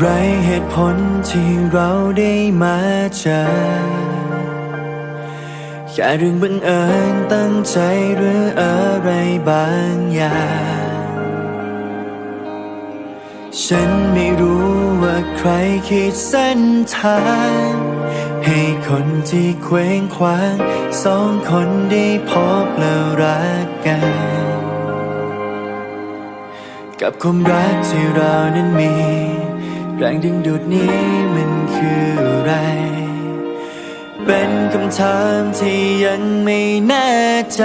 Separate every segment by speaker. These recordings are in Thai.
Speaker 1: ไรเหตุผลที่เราได้มาเจอแค่เรื่องบังเอิญตั้งใจหรืออะไรบางอย่าง ฉันไม่รู้ว่าใครคิดเส้นทาง ให้คนที่เคว้งคว้าง สองคนได้พบแล้วรักกัน กับความรักที่เรานั้นมี แรงดึงดูดนี้มันคืออะไร เป็นคำถามที่ยังไม่แน่ใจ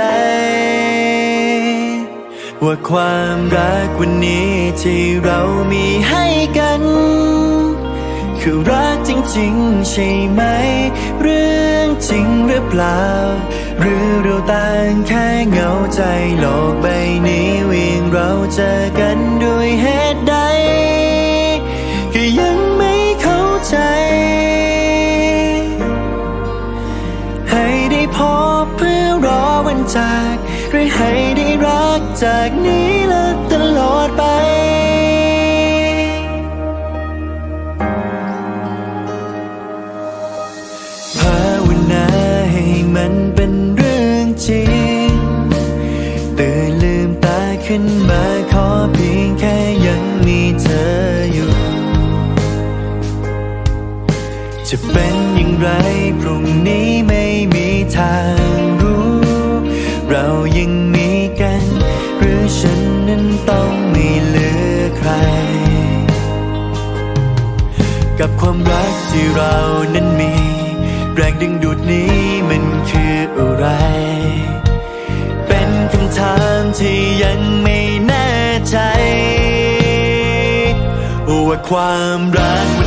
Speaker 1: ว่าความรักวันนี้ที่เรามีให้กัน คือรักจริงๆ ใช่ไหม เรื่องจริงหรือเปล่า หรือเราต่างแค่เหงาใจโลกใบนี้วิ่งเราเจอกันด้วยเหตุ จากหรือให้ได้รักจากนี้และตลอดไปภาวนาให้มันเป็นเรื่องจริงตื่นลืมตาขึ้นมาขอเพียงแค่ยังมีเธออยู่ จะเป็นอย่างไรพรุ่งนี้ไม่มีทางรู้ เรายังมีกัน หรือฉันนั้นต้องไม่เหลือใคร กับความรักที่เรานั้นมี แรงดึงดูดนี้มันคืออะไร เป็นคำถามที่ยังไม่แน่ใจ ว่าความรัก